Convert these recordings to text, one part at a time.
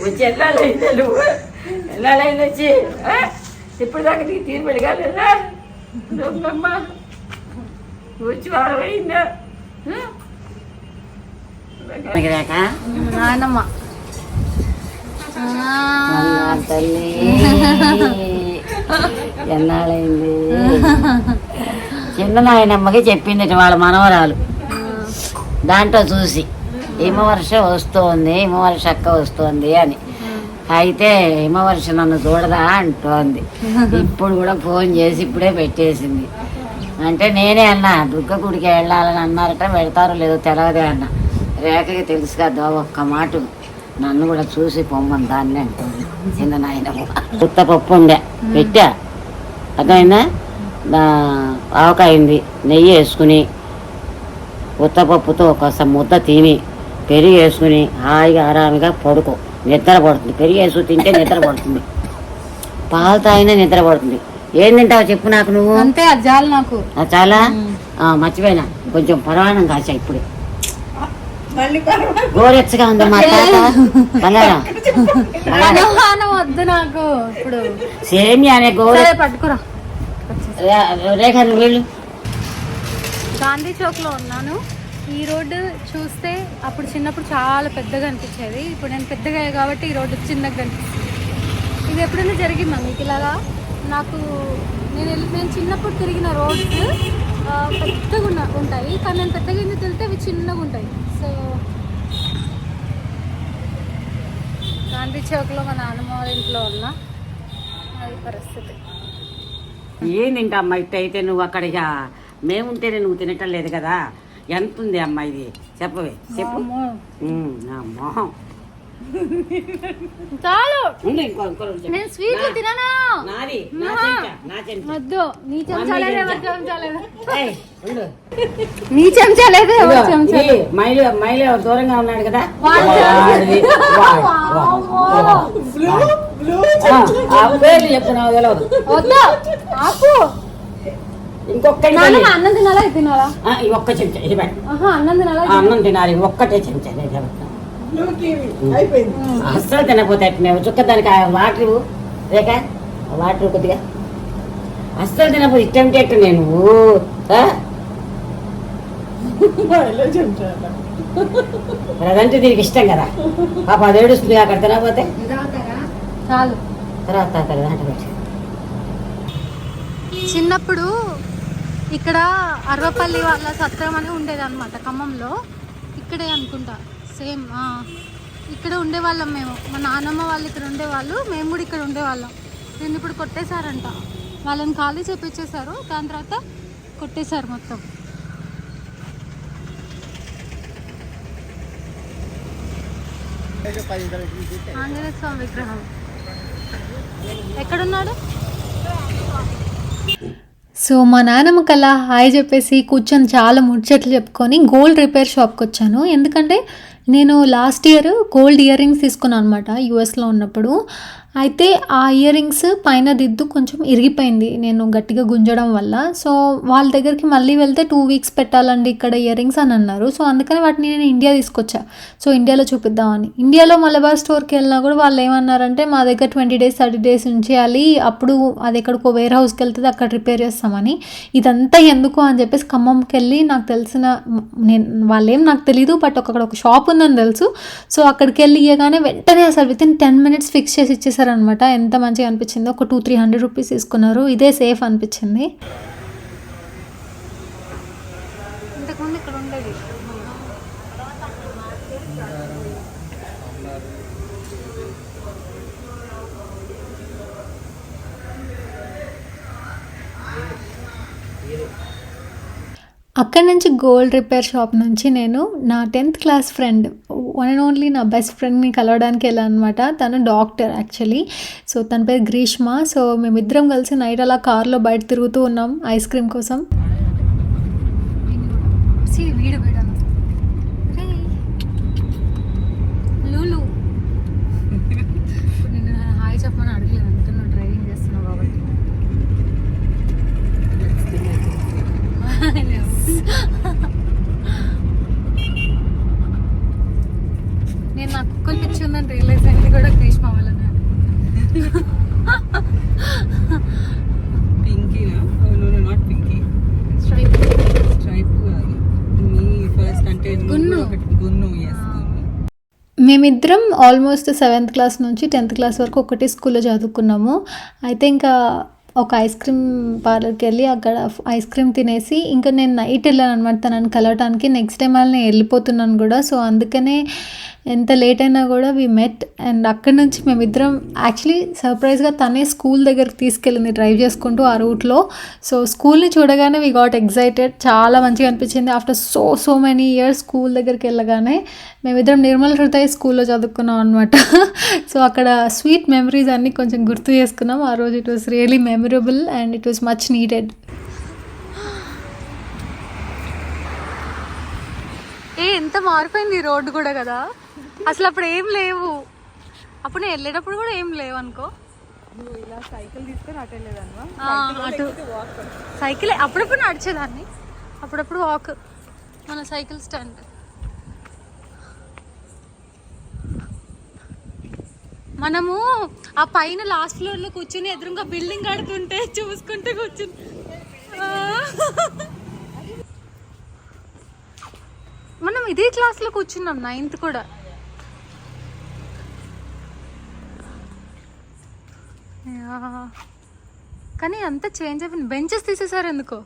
వచ్చి నువ్వు? ఆ? ఇప్పుడు దాకా నీకు తీరు దొంగమ్మ. నువ్వు వచ్చి వారం అయిందా? నాయనమ్మ తల్లి. ఎన్నాళ్ళైంది చిన్న నాయనమ్మకి చెప్పింది వాళ్ళ మనవరాలు. దాంట్లో చూసి. హిమవర్ష వస్తోంది హిమవర్ష అక్క వస్తోంది అని. అయితే హిమవర్ష నన్ను చూడదా అంటోంది. ఇప్పుడు కూడా ఫోన్ చేసి ఇప్పుడే పెట్టేసింది. అంటే నేనే అన్నా దుర్గ గుడికి వెళ్ళాలని అన్నారట వెళ్తారో లేదో తెలియదే అన్న. రేఖకి తెలుసు కదా ఒక్క మాట. నన్ను కూడా చూసి పొమ్మని దాన్ని అంటుంది. చిన్న నాయనమ్మ ఉత్త పప్పు ఉండే. పెట్టా. అదైనా ఆవకాయింది నెయ్యి వేసుకుని ఉత్తపప్పుతో ఒక ముద్ద తిని పెరుగు వేసుకుని హాయిగా ఆరామిగా పడుకో. నిద్ర పడుతుంది. పెరుగు వేసుకుని తింటే నిద్ర పడుతుంది. పాలు తాగినా నిద్ర పడుతుంది. ఏం తింటావో చెప్పు నాకు నువ్వు. అంతే అది చాలు నాకు. ఆ చాలా? ఆ, మర్చిపోయినా. కొంచెం పరవాణం కాచా ఇప్పుడు. గోరెచ్చగా ఉంది మా తాత. బలారా వద్దు నాకు ఇప్పుడు. సేమి అనే గోరె పట్టుకురా. రేఖ నువ్వు వెళ్ళు. గాంధీ చౌక్లో ఉన్నాను. ఈ రోడ్డు చూస్తే అప్పుడు చిన్నప్పుడు చాలా పెద్దగా అనిపించేది. ఇప్పుడు నేను పెద్దగా అయ్యా కాబట్టి ఈ రోడ్డు చిన్నగా కనిపిస్తుంది ఇది ఎప్పుడైనా జరిగిందా మీకు ఇలాగా? నాకు నేను వెళ్ళి నేను చిన్నప్పుడు తిరిగిన రోడ్స్ పెద్దగా ఉన్న ఉంటాయి. కానీ నేను పెద్దగా ఎందుకు వెళ్తే అవి చిన్నగా ఉంటాయి. సో గాంధీ చౌక్లో మా నాన్నమ్మ వాళ్ళ ఇంట్లో ఉన్న అది పరిస్థితి. ఏంది ఇంకా అమ్మ ఇట్ట అయితే నువ్వు అక్కడ ఇక మేముంటేనే నువ్వు తినటం లేదు కదా? ఎంత ఉంది అమ్మ ఇది? చెప్పవే. చెప్పు. నా మొహం చాలు. నేను స్వీట్లు తినను. నాది నా వద్దు. చెంచాలేదే. నీ చెంచాలేదే మైలు మైలు దూరంగా ఉన్నాడు కదా? పేర్లు చెప్తున్నావు తెలియదు వద్దు. ఆపు. ఇంకొక్కటి నాన్న అన్నం తినాలా? ఇది తినాలా? ఈ ఒక్క చెంచా ఇది అన్నం తినాలా? ఆ, అన్నం తినాలి. ఒక్కటే చెంచా అస్సలు తినపోతే మేము చుక్క దానికి ఆ వాటర్ ఆ వాటర్ కొద్దిగా. అస్సలు తినపోతే ఇష్టం చెట్టు నేను? ఆ? అదంటే దీనికి ఇష్టం కదా. పాప అది ఏడుస్తుంది అక్కడ తినకపోతే? చాలు. తర్వాత చిన్నప్పుడు ఇక్కడ అరవపల్లి వాళ్ళ సత్రం అని ఉండేది అనమాట ఖమ్మంలో. ఇక్కడే అనుకుంటా. సేమ్ ఇక్కడ ఉండేవాళ్ళం మేము. మా నాన్నమ్మ వాళ్ళు ఇక్కడ ఉండేవాళ్ళు. మేము కూడా ఇక్కడ ఉండేవాళ్ళం. నేను ఇప్పుడు కొట్టేశారంట. వాళ్ళని ఖాళీ చేపించేశారు దాని తర్వాత కొట్టేశారు మొత్తం. ఆంజనేయ స్వామి విగ్రహం. ఎక్కడున్నాడు? సో మా నాన్నమ్మకి అలా హాయ్ చెప్పేసి కూర్చొని చాలా ముచ్చట్లు చెప్పుకొని గోల్డ్ రిపేర్ షాప్కి వచ్చాను. ఎందుకంటే నేను last year gold earrings తీసుకున్నాను అనమాట యూఎస్లో ఉన్నప్పుడు. అయితే ఆ ఇయర్ రింగ్స్ పైన దిద్దు కొంచెం ఇరిగిపోయింది. నేను గట్టిగా గుంజడం వల్ల. సో వాళ్ళ దగ్గరికి మళ్ళీ వెళ్తే టూ వీక్స్ పెట్టాలండి ఇక్కడ ఇయర్ రింగ్స్ అని అన్నారు. సో అందుకని వాటిని నేను ఇండియా తీసుకొచ్చా. సో ఇండియాలో చూపిద్దామని. ఇండియాలో మలబార్ స్టోర్కి వెళ్ళినా కూడా వాళ్ళు ఏమన్నారంటే మా దగ్గర ట్వంటీ డేస్ థర్టీ డేస్ ఉంచేయాలి. అప్పుడు అది ఎక్కడికో వేర్ హౌస్కి వెళ్తుంది అక్కడ రిపేర్ చేస్తామని. ఇదంతా ఎందుకు అని చెప్పేసి ఖమ్మంకి వెళ్ళి నాకు తెలిసిన నేను వాళ్ళేం నాకు తెలీదు బట్ అక్కడ ఒక షాప్ ఉందని తెలుసు. సో అక్కడికి వెళ్ళి ఇవ్వగానే వెంటనే అసలు within ten minutes fix చేసి ఇచ్చేసారనమాట ఎంత మంచిగా అనిపించింది. ఒక టూ త్రీ హండ్రెడ్ రూపీస్ తీసుకున్నారు. ఇదే సేఫ్ అనిపించింది. అక్కడి నుంచి గోల్డ్ రిపేర్ షాప్ నుంచి నేను నా tenth class friend one and only నా బెస్ట్ ఫ్రెండ్ని కలవడానికి వెళ్ళాను అనమాట తను డాక్టర్ యాక్చువల్లీ సో తన పేరు గ్రీష్మ. సో మేమిద్దరం కలిసి నైట్ అలా కార్లో బయట తిరుగుతూ ఉన్నాం ఐస్ క్రీమ్ కోసం. కూడా మేమిద్దరం ఆల్మోస్ట్ సెవెంత్ క్లాస్ నుంచి టెన్త్ క్లాస్ వరకు ఒకటే స్కూల్లో చదువుకున్నాము. అయితే ఇంకా ఒక ఐస్ క్రీమ్ పార్లర్కి వెళ్ళి అక్కడ ఐస్ క్రీమ్ తినేసి ఇంకా నేను నైట్ వెళ్ళాను అనమాట తనని కలవటానికి. నెక్స్ట్ టైం వాళ్ళని వెళ్ళిపోతున్నాను కూడా. సో అందుకనే ఎంత లేట్ అయినా కూడా వి మెట్ అండ్ అక్కడి నుంచి మేమిద్దరం యాక్చువల్లీ సర్ప్రైజ్గా తనే స్కూల్ దగ్గరికి తీసుకెళ్ళింది డ్రైవ్ చేసుకుంటూ ఆ రూట్లో సో స్కూల్ని చూడగానే వి గాట్ ఎగ్జైటెడ్ చాలా మంచిగా అనిపించింది. After so so many years school దగ్గరికి వెళ్ళగానే మేమిద్దరం నిర్మల హృదయ స్కూల్లో చదువుకున్నాం అనమాట సో అక్కడ స్వీట్ మెమరీస్ అన్నీ కొంచెం గుర్తు చేసుకున్నాం. ఆ రోజు it was really memorable and it was much needed ఏ ఎంత మారిపోయింది ఈ రోడ్డు కూడా కదా? అసలు అప్పుడు ఏం లేవు. అప్పుడు నేను వెళ్ళేటప్పుడు కూడా ఏం లేవు అనుకో. ఇలా సైకిల్ తీసుకొని అటు అటు. సైకిల్ అప్పుడప్పుడు నడిచేదాన్ని. అప్పుడప్పుడు వాక్ మన సైకిల్ స్టాండ్. మనము ఆ పైన లాస్ట్ ఫ్లోర్లో కూర్చుని ఎదురుగా బిల్డింగ్ కడుతుంటే చూసుకుంటే కూర్చుని. మనం ఇదే క్లాస్లో కూర్చున్నాం నైన్త్ కూడా యా. కానీ అంత చేంజ్ అయిపోయింది. బెంచెస్ తీసేసారు ఎందుకో?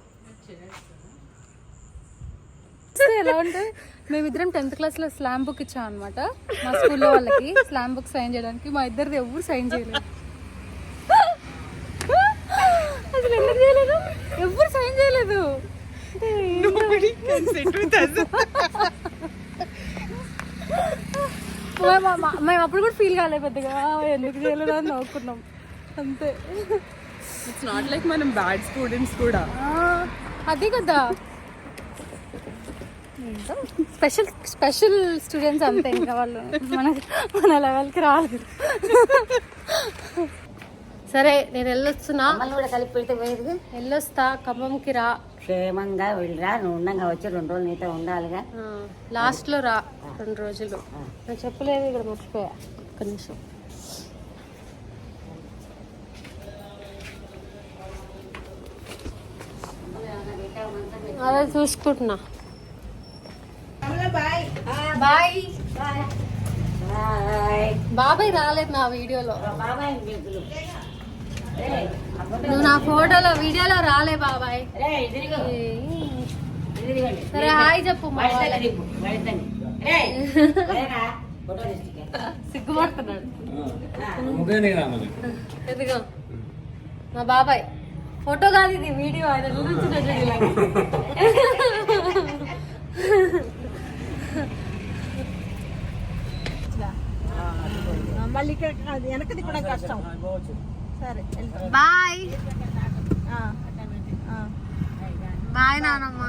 ఎలా ఉంటే మేమిద్దరం టెన్త్ క్లాస్లో స్లామ్ బుక్ ఇచ్చాం అనమాట మా స్కూల్లో వాళ్ళకి స్లామ్ బుక్ సైన్ చేయడానికి. మా ఇద్దరిది ఎవరు సైన్ చేయలేదు. అసలు ఎందుకు చేయలేదు? ఎవరు సైన్ చేయలేదు. మేము మా- మేము అప్పుడు కూడా ఫీల్ కాలేదు పెద్దగా. ఎందుకు చేయలేదు అని నవ్వుకున్నాం. అంతే. ఇట్స్ నాట్ లైక్ మనం బ్యాడ్ స్టూడెంట్స్ కూడా. అదే కదా. స్పెషల్ స్పెషల్ స్టూడెంట్స్ అంతే ఇంకా వాళ్ళు. మన మన లెవెల్కి రాలేదు. సరే నేను వెళ్ళొస్తున్నా. మమ్మల్ని కూడా కలిపి పెడితే పోయేదిగా? వెళ్ళొస్తా ఖమ్మంకి రా. క్షేమంగా వెళ్ళిరా నువ్వు ఉండంగా వచ్చి రెండు రోజులు నీతో ఉండాలిగా? లాస్ట్లో రా రెండు రోజులు. నేను చెప్పలేదు ఇక్కడ మర్చిపోయా. ఒక్క నిమిషం. అదే చూసుకుంటున్నా. బాయ్. బాయ్. బాబాయ్ రాలేదు నా వీడియోలో. నువ్వు నా ఫోటోలో వీడియోలో రాలే బాబాయ్. సరే హాయ్ చెప్పు. సిగ్గుపడుతున్నాడు. ఎదిగో మా బాబాయ్. ఫోటో కాదు ఇది వీడియో ఆయన గురించి మళ్ళీ ఇక్కడ అది వెనకది కూడా కష్టం. సరే. బాయ్. బాయ్ నానమ్మ.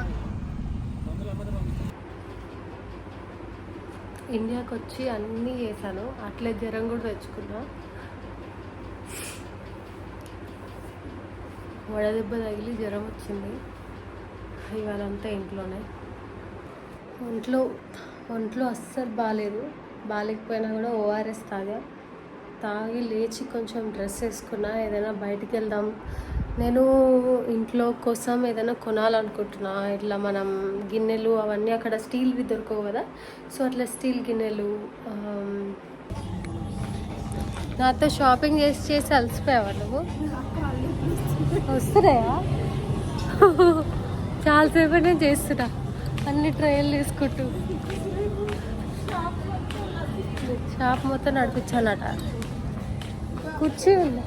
ఇండియాకి వచ్చి అన్నీ చేశాను. అట్లే జ్వరం కూడా తెచ్చుకున్నా. వడదెబ్బ తగిలి జ్వరం వచ్చింది. ఇవాళంతా ఇంట్లోనే. ఒంట్లో ఒంట్లో అస్సలు బాగాలేదు బాగాలేకపోయినా కూడా ఓఆర్ఎస్ తాగా. తాగి లేచి కొంచెం డ్రెస్ వేసుకున్నా ఏదైనా బయటికి వెళ్దాం. నేను ఇంట్లో కోసం ఏదైనా కొనాలనుకుంటున్నా. ఇట్లా మనం గిన్నెలు అవన్నీ అక్కడ స్టీల్వి దొరకవు కదా. సో అట్లా స్టీల్ గిన్నెలు నాతో షాపింగ్ చేసి చేసి అలసిపోయావా నువ్వు? వస్తున్నాయా? చాలాసేపు నేను చేస్తున్నా. అన్ని ట్రయల్ తీసుకుంటూ. షాప్ మొత్తం నడిపించాలట. కుర్చీ ఉంది.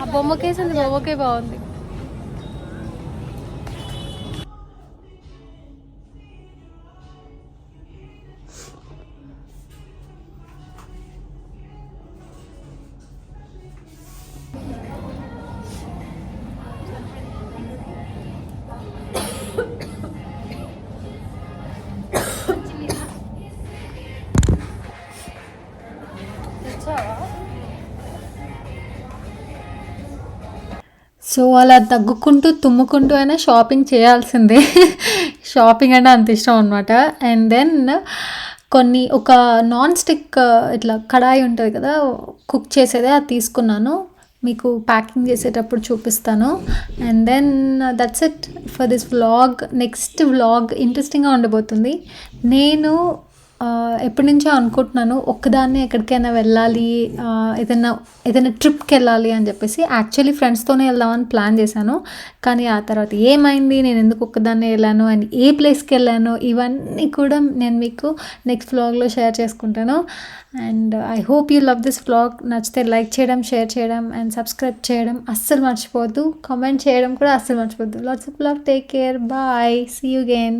ఆ బొమ్మకేసింది బొమ్మకే బాగుంది. సో అలా దగ్గుకుంటూ తుమ్ముకుంటూ అయినా షాపింగ్ చేయాల్సిందే. షాపింగ్ అంటే అంత ఇష్టం అనమాట అండ్ దెన్ కొన్ని ఒక నాన్ స్టిక్ ఇట్లా కడాయి ఉంటుంది కదా కుక్ చేసేదే అది తీసుకున్నాను. మీకు ప్యాకింగ్ చేసేటప్పుడు చూపిస్తాను. And then that's it for this vlog. Next vlog ఇంట్రెస్టింగ్గా ఉండబోతుంది. నేను ఎప్పటి నుంచో అనుకుంటున్నాను ఒక్కదాన్నే ఎక్కడికైనా వెళ్ళాలి ఏదైనా ఏదైనా ట్రిప్కి వెళ్ళాలి అని చెప్పేసి. యాక్చువల్లీ ఫ్రెండ్స్తోనే వెళ్దామని ప్లాన్ చేశాను కానీ ఆ తర్వాత ఏమైంది నేను ఎందుకు ఒక్కదాన్నే వెళ్ళాను అండ్ ఏ ప్లేస్కి వెళ్ళాను ఇవన్నీ కూడా నేను మీకు నెక్స్ట్ వ్లాగ్లో షేర్ చేసుకుంటాను. And I hope you love this vlog నచ్చితే లైక్ చేయడం షేర్ చేయడం అండ్ సబ్స్క్రైబ్ చేయడం అస్సలు మర్చిపోద్దు కామెంట్ చేయడం కూడా అస్సలు మర్చిపోద్దు lots of love take care bye see you again